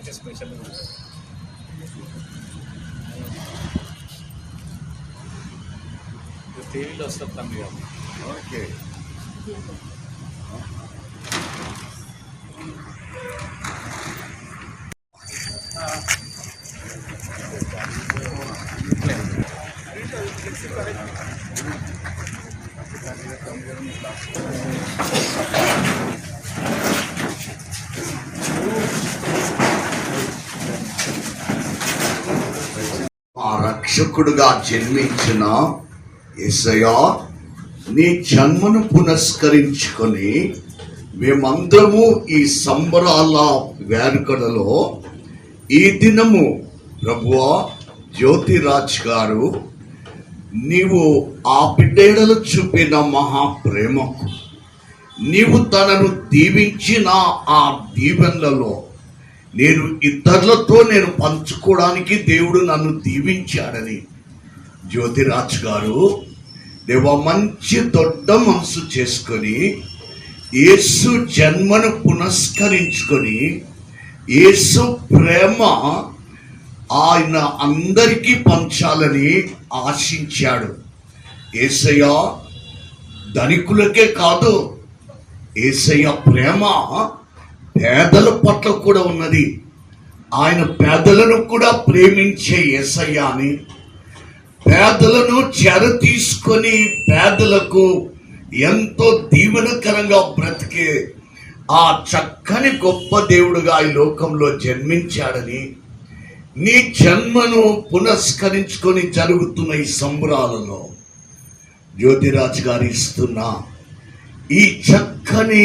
వాళ్ళకి స్పెషల్ టీవీలో వస్తుంది తమ్మి ఓకే Thank you. రక్షకుడుగా జన్మించిన ఎసయా నీ జన్మను పునస్కరించుకొని మేమందరము ఈ సంబరాల వేడుకలలో ఈ దినము ప్రభువ జ్యోతిరాజ్ గారు నీవు ఆ బిడ్డేడలు చూపిన మహాప్రేమకు నీవు తనను దీవించిన ఆ దీవెనలలో నేను ఇతరులతో నేను పంచుకోవడానికి దేవుడు నన్ను దీవించాడని. జ్యోతిరాజ్ గారు దేవ మంచి దొడ్డ మనసు చేసుకొని యేసు జన్మను పునస్కరించుకొని యేసు ప్రేమ ఆయన అందరికీ పంచాలని ఆశించాడు. ఏసయ్య ధనికులకే కాదు ఏసయ్య ప్రేమ పేదల పట్ల కూడా ఉన్నది. ఆయన పేదలను కూడా ప్రేమించే ఏసయ్య అని పేదలను చెర తీసుకొని పేదలకు ఎంతో దీవెనకరంగా బ్రతికే ఆ చక్కని గొప్ప దేవుడుగా ఈ లోకంలో జన్మించాడని నీ జన్మను పునస్కరించుకొని జరుగుతున్న ఈ సంబరాలలో జ్యోతిరాజ్ గారు ఇస్తున్న ఈ చక్కని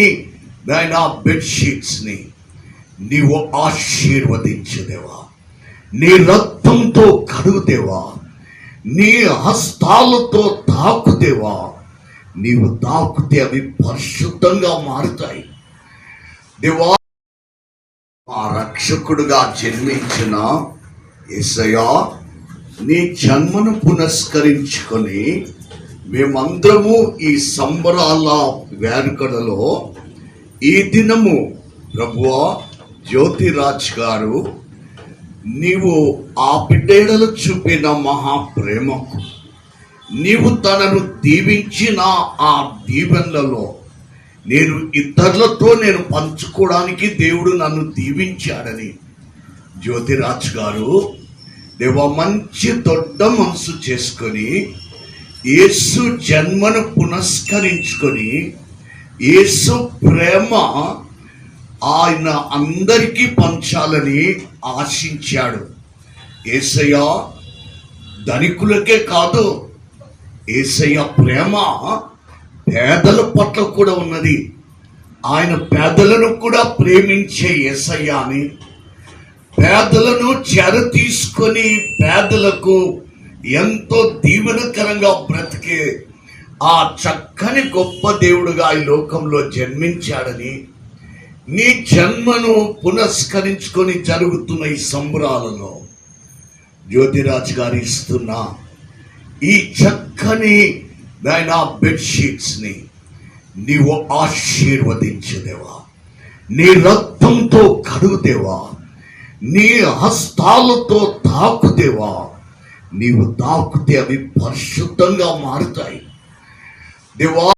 నాయన బెడ్షీట్స్ని నీవు ఆశీర్వదించుదేవా. నీ రక్తంతో కడుగుదేవా. నీ హస్తాలతో తాకుదేవా. నీవు తాకుతే అవి పరిశుద్ధంగా మారుతాయి. దేవా మా రక్షకుడుగా జన్మించిన ఏసయా నీ జన్మను పునస్కరించుకొని మేమందరము ఈ సంబరాల వేడుకలలో ఈ దినము ప్రభువా జ్యోతిరాజ్ గారు నీవు ఆ బిడ్డేడలు చూపిన మహాప్రేమకు నీవు తనను దీవించిన ఆ దీవెనలలో నేను ఇతరులతో నేను పంచుకోవడానికి దేవుడు నన్ను దీవించాడని. జ్యోతిరాజ్ గారు దేవ మంచి దొడ్డ మనసు చేసుకొని యేసు జన్మను పునస్కరించుకొని యేసు ప్రేమ ఆయన అందరికీ పంచాలని ఆశించాడు. ఏసయ్య ధనికులకే కాదు ఏసయ్య ప్రేమ పేదల పట్ల కూడా ఉన్నది. ఆయన పేదలను కూడా ప్రేమించే ఏసయ్య అని. పేదలను చెర తీసుకొని పేదలకు ఎంతో దీవెనకరంగా బ్రతికే ఆ చక్కని గొప్ప దేవుడుగా ఈ లోకంలో జన్మించాడని నీ జన్మను పునస్కరించుకొని జరుగుతున్న ఈ సంబరాలలో జ్యోతిరాజ్ గారు ఇస్తున్న ఈ చక్కని నాయన బెడ్షీట్స్ని నీవు ఆశీర్వదించుదేవా. నీ రక్తంతో కడుగుదేవా. నీ హస్తాలతో తాకుదేవా. నీవు తాకుతే అవి పరిశుద్ధంగా మారుతాయి. దేవా